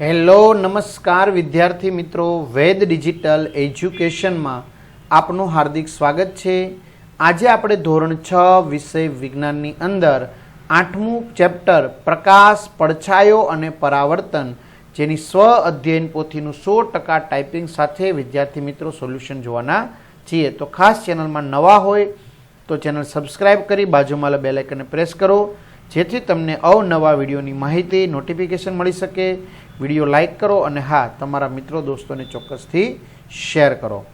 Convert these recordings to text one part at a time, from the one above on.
Hello, નમસ્કાર વિદ્યાર્થી મિત્રો. વેદ ડિજિટલ એજ્યુકેશનમાં આપનું હાર્દિક સ્વાગત છે. આજે આપણે ધોરણ છ વિષય વિજ્ઞાનની અંદર આઠમું ચેપ્ટર પ્રકાશ, પડછાયો અને પરાવર્તન જેની સ્વ અધ્યયન પોથીનું સો ટકા ટાઈપિંગ સાથે વિદ્યાર્થી મિત્રો સોલ્યુશન જોવાના છીએ. તો ખાસ ચેનલમાં નવા હોય તો ચેનલ સબસ્ક્રાઈબ કરી બાજુમાં બેલ આઇકનને પ્રેસ કરો. જેથી તમને અવનવા વિડીયોની માહિતી, નોટિફિકેશન મળી શકે. વીડિયો લાઇક કરો અને હા, તમારા મિત્રો દોસ્તોને ચોક્કસથી શેર કરો.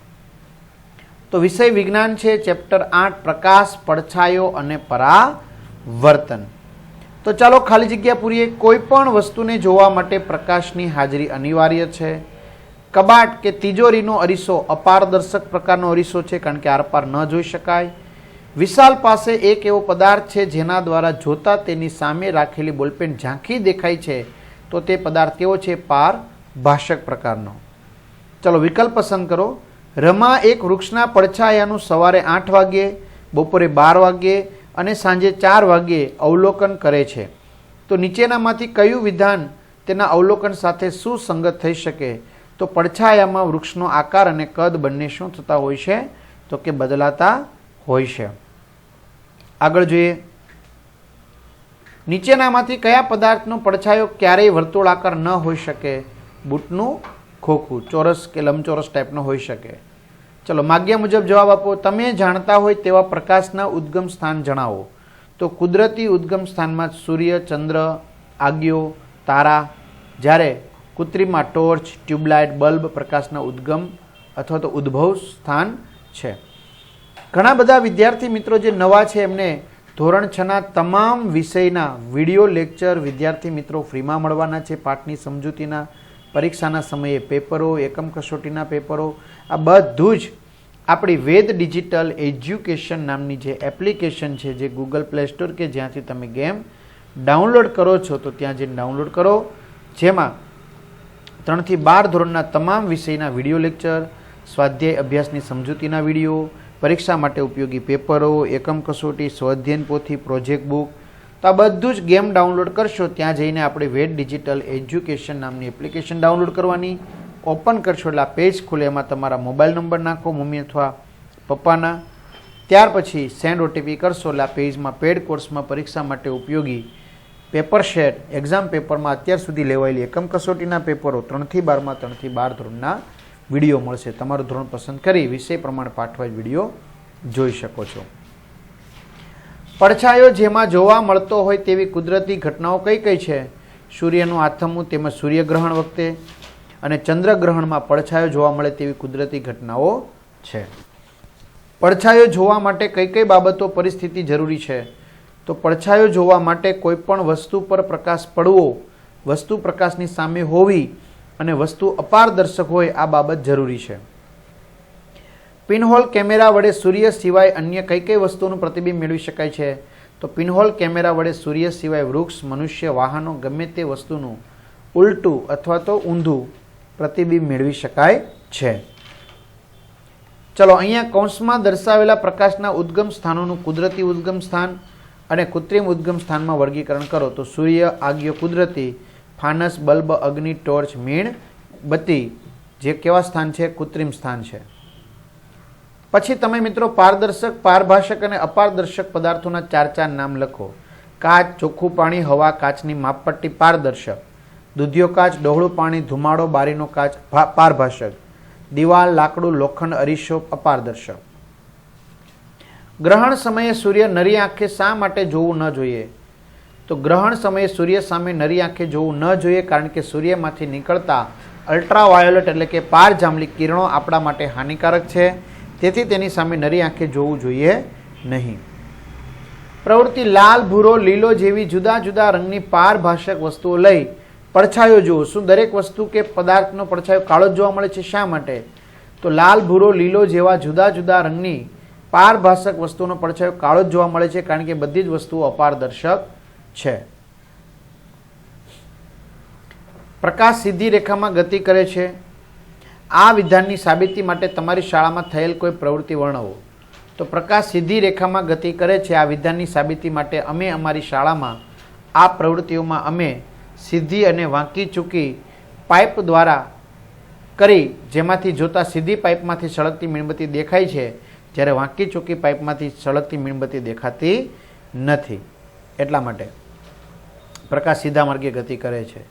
તો વિષય વિજ્ઞાન છે, ચેપ્ટર આઠ, પ્રકાશ, પડછાયો અને પરાવર્તન. તો ચાલો ખાલી જગ્યા પૂરીએ. કોઈ પણ વસ્તુને જોવા માટે પ્રકાશની હાજરી અનિવાર્ય છે. કબાટ કે તિજોરીનો અરીસો અપારદર્શક પ્રકારનો અરીસો છે, કારણ કે આરપાર ન જોઈ શકાય. વિશાલ પાસે એક એવો પદાર્થ છે, જેના દ્વારા જોતા તેની સામે રાખેલી બોલપેન ઝાંખી દેખાય છે. તો તે પદાર્થ કેવો છે? પાર ભાષક પ્રકારનો. ચલો વિકલ્પ પસંદ કરો. રમા એક વૃક્ષના પડછાયાનું સવારે આઠ વાગ્યે, બપોરે બાર વાગ્યે અને સાંજે ચાર વાગ્યે અવલોકન કરે છે. તો નીચેનામાંથી કયું વિધાન તેના અવલોકન સાથે સુસંગત થઈ શકે? તો પડછાયામાં વૃક્ષનો આકાર અને કદ બંને શું થતા હોય છે? તો કે બદલાતા હોય છે. આગળ જોઈએ. નીચેનામાંથી કયા પદાર્થનો પડછાયો ક્યારેય વર્તુળાકાર ન હોઈ શકે? બૂટનું ખોખું, ચોરસ કે લંબચોરસ ટાઈપનો હોઈ શકે. ચલો, માગ્યા મુજબ જવાબ આપો. તમે જાણતા હોય તેવા પ્રકાશના ઉદ્ગમ સ્થાન જણાવો. તો કુદરતી ઉદ્ગમ સ્થાનમાં સૂર્ય, ચંદ્ર આગિયો તારા, જ્યારે કૃત્રિમમાં ટોર્ચ, ટ્યુબલાઇટ, બલ્બ પ્રકાશના ઉદ્ગમ અથવા તો ઉદ્ભવ સ્થાન છે. ઘણા બધા વિદ્યાર્થી મિત્રો જે નવા છે, એમને ધોરણ છના તમામ વિષયના વીડિયો લેક્ચર વિદ્યાર્થી મિત્રો ફ્રીમાં મળવાના છે. પાઠની સમજૂતીના પરીક્ષાના સમયે પેપરો, એકમ કસોટીના પેપરો, આ બધું જ આપણી વેદ ડિજિટલ એજ્યુકેશન નામની જે એપ્લિકેશન છે, જે ગૂગલ પ્લે સ્ટોર કે જ્યાંથી તમે ગેમ ડાઉનલોડ કરો છો, તો ત્યાં જઈને ડાઉનલોડ કરો. જેમાં ત્રણથી બાર ધોરણના તમામ વિષયના વીડિયો લેક્ચર, સ્વાધ્યાય અભ્યાસની સમજૂતીના વીડિયો પરીક્ષા માટે ઉપયોગી પેપરો, એકમ કસોટી, સ્વાધ્યાયન પોથી પ્રોજેક્ટ બુક તો આ બધું જ ગેમ ડાઉનલોડ કરશો, ત્યાં જઈને આપણે વેટ ડિજિટલ એજ્યુકેશન નામની એપ્લિકેશન ડાઉનલોડ કરવાની. ઓપન કરશો એટલે આ પેજ ખુલે, એમાં તમારા મોબાઈલ નંબર નાખો, મમ્મી અથવા પપ્પાના. ત્યાર પછી સેન્ડ ઓટીપી કરશો એટલે આ પેજમાં પેડ કોર્સમાં પરીક્ષા માટે ઉપયોગી પેપર શેટ એક્ઝામ પેપરમાં અત્યાર સુધી લેવાયેલી એકમ કસોટીના પેપરો, ત્રણથી બારમાં, ત્રણથી બાર ધોરણના વીડિયો મળશે. તમારું ધોરણ પસંદ કરી વિષય પ્રમાણે પાઠવાય વીડિયો જોઈ શકો છો. પડછાયો જેમાં જોવા મળતો હોય તેવી કુદરતી ઘટનાઓ કઈ કઈ છે? સૂર્યનું આથમવું તેમજ સૂર્યગ્રહણ વખતે અને ચંદ્રગ્રહણમાં પડછાયો જોવા મળે તેવી કુદરતી ઘટનાઓ છે. પડછાયો જોવા માટે કઈ કઈ બાબતો પરિસ્થિતિ જરૂરી છે? તો પડછાયો જોવા માટે કોઈ પણ વસ્તુ પર પ્રકાશ પડવો, વસ્તુ પ્રકાશની સામે હોવી અને વસ્તુ અપારદર્શક હોય, આ બાબત જરૂરી છે. પિનહોલ કેમેરા વડે સૂર્ય સિવાય અન્ય કઈ કઈ વસ્તુનું પ્રતિબિંબ મેળવી શકાય છે? તો પિનહોલ કેમેરા વડે સૂર્ય સિવાય વૃક્ષ, મનુષ્ય, વાહનો, ગમે તે વસ્તુનું ઉલટું અથવા તો ઊંધું પ્રતિબિંબ મેળવી શકાય છે. ચલો, અહીંયા કૌંસમાં દર્શાવેલા પ્રકાશના ઉદ્ગમ સ્થાનોનું કુદરતી ઉદ્ગમ સ્થાન અને કૃત્રિમ ઉદ્ગમ સ્થાનમાં વર્ગીકરણ કરો. તો સૂર્ય, આગિયો કુદરતી ફાનસ, બલ્બ, અગ્નિ, ટોર્ચ, મીણ, બત્તી જે કેવા સ્થાન છે? કૃત્રિમ સ્થાન છે. પછી તમે મિત્રો પારદર્શક, પારભાષક અને અપારદર્શક પદાર્થોના ચાર ચાર નામ લખો. કાચ, ચોખ્ખું પાણી, હવા, કાચની માપપટ્ટી પારદર્શક. દૂધિયો કાચ, ડહોળું પાણી, ધુમાડો, બારીનો કાચ પારભાષક. દિવાલ, લાકડું, લોખંડ, અરીસો, અપારદર્શક. ગ્રહણ સમયે સૂર્ય નરી આંખે શા માટે જોવું ન જોઈએ? તો ગ્રહણ સમયે સૂર્ય સામે નરી આંખે જોવું ન જોઈએ કારણ કે સૂર્યમાંથી નીકળતા અલ્ટ્રાવાયોલેટ એટલે કે પાર જાંબલી કિરણો આપણા માટે હાનિકારક છે. તેથી તેની સામે નરી આંખે જોવું જોઈએ નહીં. પ્રવૃત્તિ લાલ, ભૂરો, લીલો જેવી જુદા જુદા રંગની પારભાષક વસ્તુઓ લઈ પડછાયો જુઓ. શું દરેક વસ્તુ કે પદાર્થનો પડછાયો કાળો જ જોવા મળે છે? શા માટે? તો લાલ, ભૂરો, લીલો જેવા જુદા જુદા રંગની પારભાષક વસ્તુનો પડછાયો કાળો જ જોવા મળે છે કારણ કે બધી જ વસ્તુઓ અપારદર્શક છે. પ્રકાશ સીધી રેખામાં ગતિ કરે છે. આ વિધાનની સાબિતી માટે તમારી શાળામાં થયેલ કોઈ પ્રવૃત્તિ વર્ણવો. તો પ્રકાશ સીધી રેખામાં ગતિ કરે છે, આ વિધાનની સાબિતી માટે અમે અમારી શાળામાં આ પ્રવૃત્તિઓમાં અમે સીધી અને વાંકી ચૂકી પાઇપ દ્વારા કરી, જેમાંથી જોતા સીધી પાઇપમાંથી સળગતી મીણબત્તી દેખાય છે, જ્યારે વાંકી ચૂકી પાઇપમાંથી સળગતી મીણબત્તી દેખાતી નથી. એટલા માટે પ્રકાશ સીધા માર્ગે ગતિ કરે છે.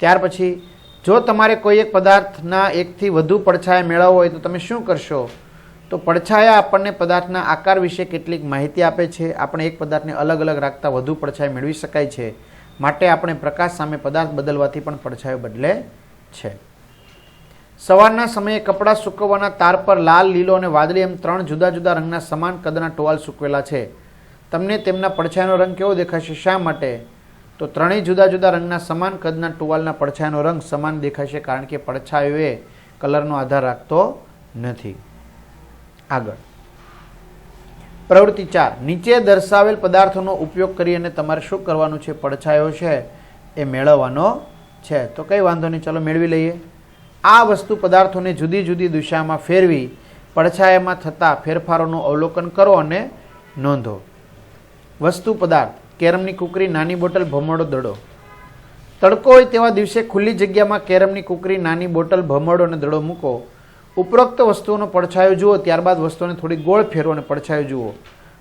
ત્યાર પછી, જો તમારે કોઈ એક પદાર્થના એકથી વધુ પડછાયા મેળવવો હોય તો તમે શું કરશો? તો પડછાયા આપણને પદાર્થના આકાર વિશે કેટલીક માહિતી આપે છે. આપણે એક પદાર્થને અલગ અલગ રાખતા વધુ પડછાયા મેળવી શકાય છે. માટે આપણે પ્રકાશ સામે પદાર્થ બદલવાથી પણ પડછાયો બદલે છે. સવારના સમયે કપડાં સૂકવવાના તાર પર લાલ, લીલો અને વાદળી એમ ત્રણ જુદા જુદા રંગના સમાન કદના ટોવાલ સૂકવેલા છે. તમને તેમના પડછાયાનો રંગ કેવો દેખાશે? શા માટે? તો ત્રણેય જુદા જુદા રંગના સમાન કદના ટુવાલના પડછાયાનો રંગ સમાન દેખાશે કારણ કે પડછાયો એ કલરનો આધાર રાખતો નથી. આગળ. પ્રવૃત્તિ ચાર. નીચે દર્શાવેલ પદાર્થોનો ઉપયોગ કરી અને તમારે શું કરવાનું છે? પડછાયો છે એ મેળવવાનો છે. તો કંઈ વાંધો નહીં, ચાલો મેળવી લઈએ. આ વસ્તુ પદાર્થોને જુદી જુદી દિશામાં ફેરવી પડછાયામાં થતા ફેરફારોનું અવલોકન કરો અને નોંધો. વસ્તુ પદાર્થ. કેરમની કુકરી નાની બોટલ ભમરડો દડો. તડકો હોય તેવા દિવસે ખુલ્લી જગ્યામાં કેરમની કુકરી નાની બોટલ ભમરડો અને દડો મૂકો. ઉપરોક્ત વસ્તુઓનો પડછાયો જુઓ, ત્યારબાદ વસ્તુને થોડી ગોળ ફેરવો અને પડછાયો જુઓ.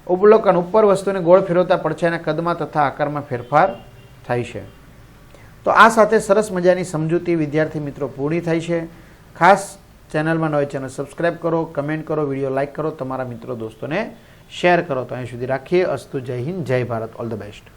ઉપલોકન ઉપર વસ્તુને ગોળ ફેરવતા પડછાયાના કદમાં તથા આકારમાં ફેરફાર થાય છે. તો આ સાથે સરસ મજાની સમજૂતી વિદ્યાર્થી મિત્રો પૂરી થાય છે. ખાસ ચેનલમાં નવી ચેનલ સબસ્ક્રાઈબ કરો, કમેન્ટ કરો, વીડિયો લાઇક કરો, તમારા મિત્રો, દોસ્તોને શેર કરો તો અહીં સુધી રાખીએ. અસ્તુ જય હિન્દ જય ભારત. All the best